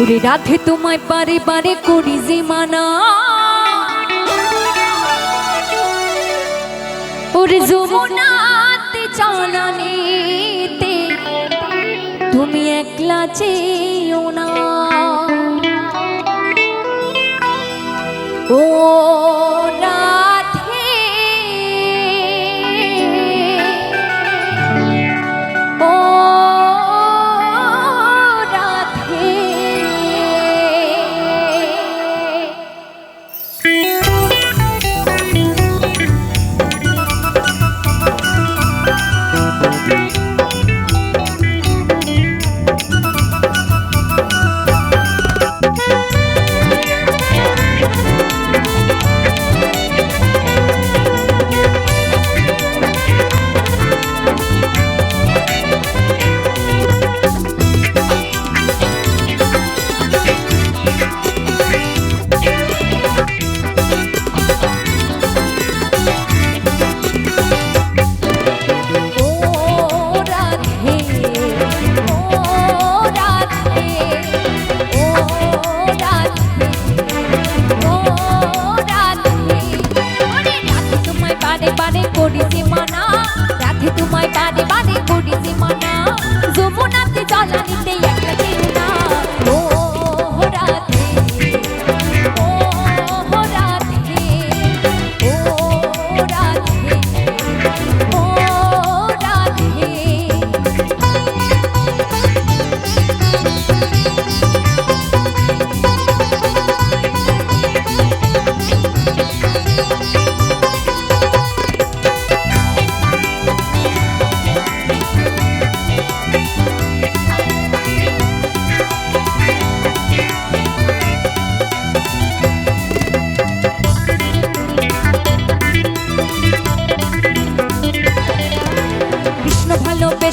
ওরে রাধে তোমায় বারে বারে করি যে মানা। ওরে যমুনাতে চালানেতে তুমি একলা চেয়েও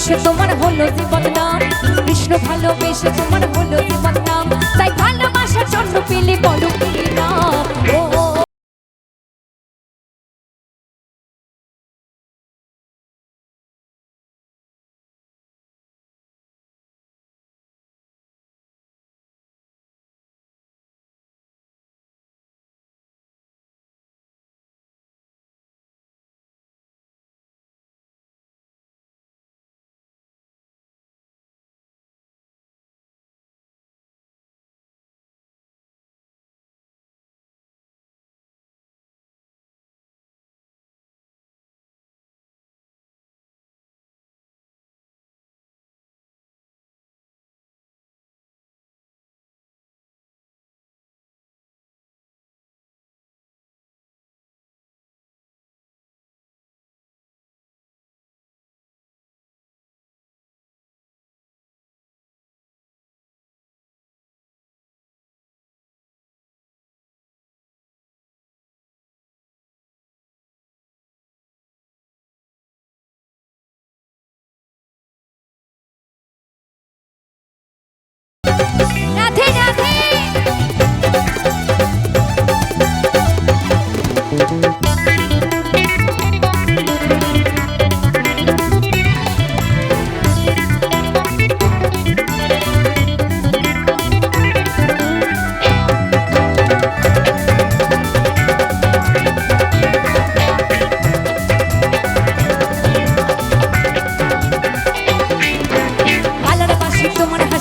ভালোবেসে তোমার হলো জীবন নাম। কৃষ্ণ ভালোবেসে তোমার হলো জীবন নাম। তাই ভালোবাসার জন্য পেলে বলো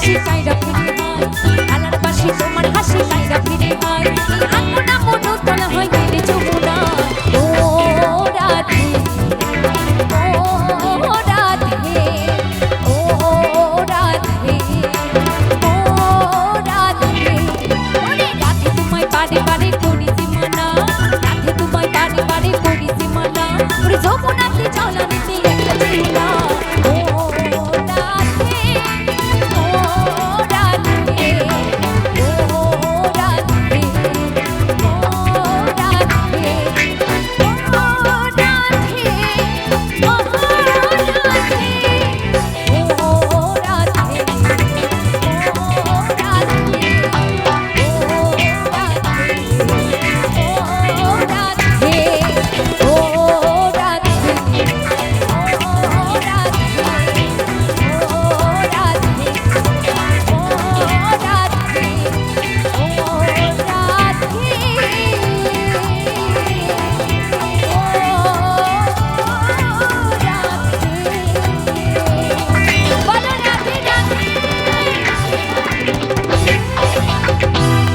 হাসি হয়